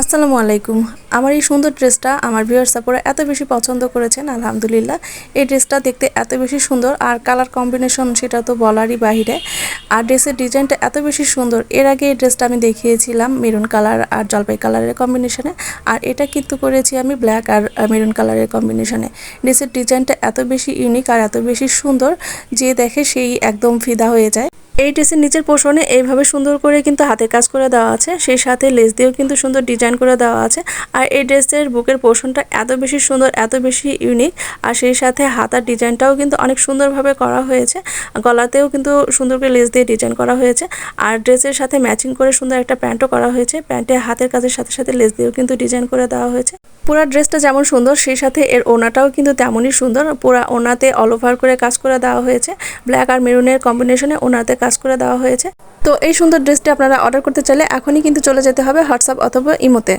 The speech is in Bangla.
আসসালামু আলাইকুম। আমার এই সুন্দর ড্রেসটা আমার ভিউয়ার্স আপুরা এত বেশি পছন্দ করেছেন, আলহামদুলিল্লাহ। এই ড্রেসটা দেখতে এত বেশি সুন্দর আর কালার কম্বিনেশন সেটা তো বলারই বাহিরে। আর ড্রেসের ডিজাইনটা এত বেশি সুন্দর, এর আগে এই ড্রেসটা আমি দেখিয়েছিলাম মেরুন কালার আর জলপাই কালারের কম্বিনেশনে আর এটা কিন্তু করেছি আমি ব্ল্যাক আর মেরুন কালারের কম্বিনেশনে ড্রেসের ডিজাইনটা এত বেশি ইউনিক আর এত বেশি সুন্দর যে দেখে সেই একদম ফিদা হয়ে যায়। এই ড্রেসের নিচের পোষণে এইভাবে সুন্দর করে কিন্তু হাতের কাজ করে দেওয়া আছে, সেই সাথে লেস দিয়েও কিন্তু সুন্দর ডিজাইন করে দেওয়া আছে। আর এই ড্রেসের বুকের পোষণটা এত বেশি সুন্দর, এত বেশি ইউনিক আর সেই সাথে হাতার ডিজাইনটাও কিন্তু অনেক সুন্দরভাবে করা হয়েছে। গলাতেও কিন্তু সুন্দর করে লেস দিয়ে ডিজাইন করা হয়েছে। আর ড্রেসের সাথে ম্যাচিং করে সুন্দর একটা প্যান্টও করা হয়েছে। প্যান্টে হাতের কাজের সাথে সাথে লেস দিয়েও কিন্তু ডিজাইন করে দেওয়া হয়েছে। পুরো ড্রেসটা যেমন সুন্দর, সেই সাথে এর ওনাটাও কিন্তু তেমনই সুন্দর। পুরো ওনাতে অল ওভার করে কাজ করে দেওয়া হয়েছে। ব্ল্যাক আর মেরুনের কম্বিনেশনে ওনাতে কাজ করে দেওয়া হয়েছে। তো এই সুন্দর ড্রেসটি আপনারা অর্ডার করতে চাইলে এখনই কিন্তু চলে যেতে হবে হোয়াটসঅ্যাপ অথবা ইমোতে।